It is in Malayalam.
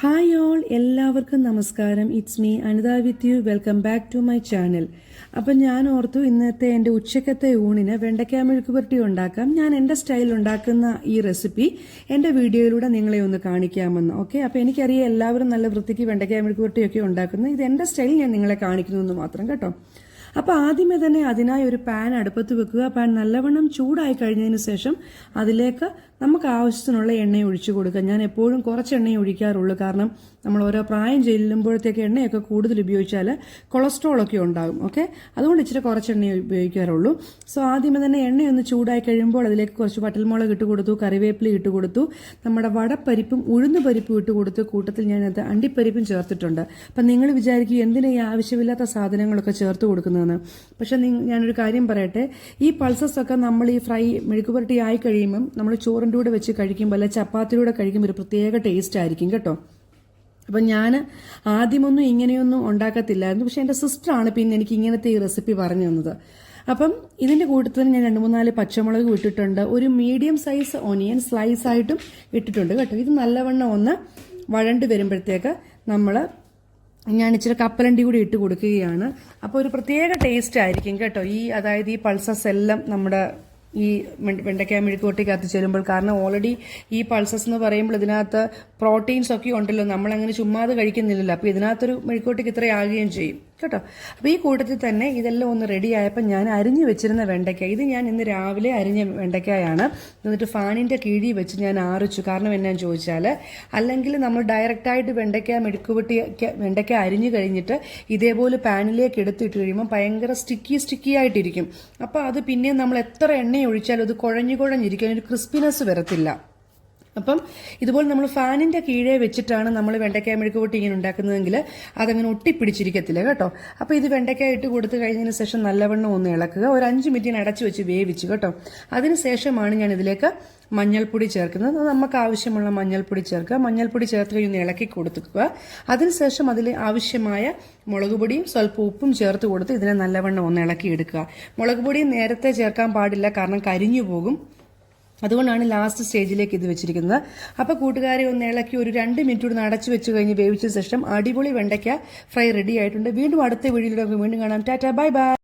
ഹായ് ഓൾ എല്ലാവർക്കും നമസ്കാരം. It's me Anitha with you welcome back to my channel അപ്പം ഞാൻ ഓർത്തു ഇന്നത്തെ എന്റെ ഉച്ചക്കത്തെ ഊണിന് വെണ്ടയ്ക്ക മെഴുക്ക് പുരട്ടി ഉണ്ടാക്കാം. ഞാൻ എന്റെ സ്റ്റൈലിൽ ഉണ്ടാക്കുന്ന ഈ റെസിപ്പി എന്റെ വീഡിയോയിലൂടെ നിങ്ങളെ ഒന്ന് കാണിക്കാമെന്ന്. ഓക്കെ അപ്പോൾ എനിക്കറിയാം എല്ലാവരും നല്ല വൃത്തിക്ക് വെണ്ടയ്ക്ക മെഴുക്ക് പുരട്ടിയൊക്കെ ഉണ്ടാക്കുന്നത് ഇത് എന്റെ സ്റ്റൈൽ ഞാൻ നിങ്ങളെ കാണിക്കുന്നു മാത്രം കേട്ടോ. അപ്പോൾ ആദ്യമേ തന്നെ അതിനായി ഒരു പാൻ അടുപ്പത്ത് വെക്കുക. പാൻ നല്ലവണ്ണം ചൂടായി കഴിഞ്ഞതിന് ശേഷം അതിലേക്ക് നമുക്ക് ആവശ്യത്തിനുള്ള എണ്ണ ഒഴിച്ചു കൊടുക്കുക. ഞാൻ എപ്പോഴും കുറച്ച് എണ്ണയെ ഒഴിക്കാറുള്ളൂ. കാരണം നമ്മൾ ഓരോ പ്രായം ചെല്ലുമ്പോഴത്തേക്ക് എണ്ണയൊക്കെ കൂടുതൽ ഉപയോഗിച്ചാൽ കൊളസ്ട്രോൾ ഒക്കെ ഉണ്ടാകും. ഓക്കെ? അതുകൊണ്ട് ഇച്ചിരി കുറച്ച് എണ്ണ ഉപയോഗിക്കാറുള്ളൂ. സോ ആദ്യമേ തന്നെ എണ്ണയൊന്ന് ചൂടായി കഴിയുമ്പോൾ അതിലേക്ക് കുറച്ച് പട്ടൽമുളക് ഇട്ട് കൊടുത്തു കറിവേപ്പില ഇട്ട് കൊടുത്തു നമ്മുടെ വടപ്പരിപ്പും ഉഴുന്ന് പരിപ്പും ഇട്ട് കൊടുത്തു കൂട്ടത്തിൽ ഞാനത് അണ്ടിപ്പരിപ്പും ചേർത്തിട്ടുണ്ട്. അപ്പം നിങ്ങൾ വിചാരിക്കും എന്തിനാ ഈ ആവശ്യമില്ലാത്ത സാധനങ്ങളൊക്കെ ചേർത്ത് കൊടുക്കുന്നതെന്ന് പക്ഷെ ഞാനൊരു കാര്യം പറയട്ടെ. ഈ പൾസസ് ഒക്കെ നമ്മൾ ഈ ഫ്രൈ മെഴുക്കുപുരട്ടി ആയി കഴിയുമ്പം നമ്മൾ ചോറിന്റെ കൂടെ വെച്ച് കഴിക്കുമ്പോൾ അല്ല ചപ്പാത്തിയുടെ കഴിക്കുമ്പോൾ ഒരു പ്രത്യേക ടേസ്റ്റ് ആയിരിക്കും കേട്ടോ. അപ്പം ഞാൻ ആദ്യമൊന്നും ഇങ്ങനെയൊന്നും ഉണ്ടാക്കത്തില്ലായിരുന്നു. പക്ഷെ എന്റെ സിസ്റ്ററാണ് പിന്നെ എനിക്ക് ഇങ്ങനത്തെ ഈ റെസിപ്പി പറഞ്ഞു തന്നത്. അപ്പം ഇതിന്റെ കൂട്ടത്തിൽ ഞാൻ രണ്ട് മൂന്നാൽ പച്ചമുളക് ഇട്ടിട്ടുണ്ട്. ഒരു മീഡിയം സൈസ് ഒനിയൻ സ്ലൈസ് ആയിട്ടും ഇട്ടിട്ടുണ്ട് കേട്ടോ. ഇത് നല്ലവണ്ണം ഒന്ന് വഴണ്ട് വരുമ്പോഴത്തേക്ക് നമ്മൾ ഞാൻ ഇച്ചിരി കപ്പലണ്ടി കൂടി ഇട്ട് കൊടുക്കുകയാണ്. അപ്പോൾ ഒരു പ്രത്യേക ടേസ്റ്റ് ആയിരിക്കും കേട്ടോ. ഈ അതായത് ഈ പൾസസ് എല്ലാം നമ്മുടെ ഈ വെണ്ടയ്ക്ക മെഴുക്കുവട്ടിക്കകത്ത് ചെല്ലുമ്പോൾ കാരണം ഓൾറെഡി ഈ പൾസസ് എന്ന് പറയുമ്പോൾ ഇതിനകത്ത് പ്രോട്ടീൻസ് ഒക്കെ ഉണ്ടല്ലോ. നമ്മളങ്ങനെ ചുമ്മാതെ കഴിക്കുന്നില്ലല്ലോ. അപ്പോൾ ഇതിനകത്തൊരു മെഴുക്കുവട്ടിക്ക് ഇത്രയാകുകയും ചെയ്യും. കേട്ടോ. അപ്പോൾ ഈ കൂട്ടത്തിൽ തന്നെ ഇതെല്ലാം ഒന്ന് റെഡി ആയപ്പോൾ ഞാൻ അരിഞ്ഞു വെച്ചിരുന്ന വെണ്ടയ്ക്ക. ഇത് ഞാൻ ഇന്ന് രാവിലെ അരിഞ്ഞ വെണ്ടയ്ക്കായാണ്. എന്നിട്ട് ഫാനിന്റെ കീഴി വെച്ച് ഞാൻ ആറിച്ചു. കാരണം എന്നാന്ന് ചോദിച്ചാൽ അല്ലെങ്കിൽ നമ്മൾ ഡയറക്റ്റായിട്ട് വെണ്ടയ്ക്ക മെഴുക്കുവട്ടി വെണ്ടയ്ക്ക അരിഞ്ഞു കഴിഞ്ഞിട്ട് ഇതേപോലെ പാനിലേക്ക് എടുത്തിട്ട് കഴിയുമ്പോൾ ഭയങ്കര സ്റ്റിക്കി സ്റ്റിക്കി ആയിട്ടിരിക്കും. അപ്പോൾ അത് പിന്നെ നമ്മൾ എത്ര എണ്ണ ഒഴിച്ചാലും അത് കുഴഞ്ഞു കുഴഞ്ഞിരിക്കും. ഒരു ക്രിസ്പിനെസ് വരത്തില്ല. അപ്പം ഇതുപോലെ നമ്മൾ ഫാനിന്റെ കീഴേ വെച്ചിട്ടാണ് നമ്മൾ വെണ്ടയ്ക്കായ മെഴുക്ക് കൂട്ടി ഇങ്ങനെ ഉണ്ടാക്കുന്നതെങ്കിൽ അതങ്ങനെ ഒട്ടിപ്പിടിച്ചിരിക്കത്തില്ല കേട്ടോ. അപ്പോൾ ഇത് വെണ്ടയ്ക്കായ ഇട്ട് കൊടുത്തു കഴിഞ്ഞതിന് ശേഷം നല്ലവണ്ണം ഒന്ന് ഇളക്കുക. ഒരു അഞ്ച് മിനിറ്റിന് അടച്ചു വെച്ച് വേവിച്ച് കേട്ടോ. അതിനുശേഷമാണ് ഞാൻ ഇതിലേക്ക് മഞ്ഞൾപ്പൊടി ചേർക്കുന്നത്. നമുക്ക് ആവശ്യമുള്ള മഞ്ഞൾപ്പൊടി ചേർക്കുക. മഞ്ഞൾപ്പൊടി ചേർത്ത് കഴിഞ്ഞ് ഇളക്കി കൊടുക്കുക. അതിനുശേഷം അതിൽ ആവശ്യമായ മുളക് പൊടിയും സ്വല്പം ഉപ്പും ചേർത്ത് കൊടുത്ത് ഇതിനെ നല്ലവണ്ണം ഒന്ന് ഇളക്കി എടുക്കുക. മുളക് പൊടി നേരത്തെ ചേർക്കാൻ പാടില്ല. കാരണം കരിഞ്ഞു പോകും. അതുകൊണ്ടാണ് ലാസ്റ്റ് സ്റ്റേജിലേക്ക് ഇത് വെച്ചിരിക്കുന്നത്. അപ്പോൾ കൂട്ടുകാരെ ഒന്ന് ഇളക്കി ഒരു രണ്ട് മിനിറ്റ് കൂടി അടച്ചു വെച്ച് കഴിഞ്ഞ് വേവിച്ച ശേഷം അടിപൊളി വെണ്ടയ്ക്ക ഫ്രൈ റെഡി ആയിട്ടുണ്ട്. വീണ്ടും അടുത്ത വീഡിയോയിലൂടെ വീണ്ടും കാണാം. Tata bye bye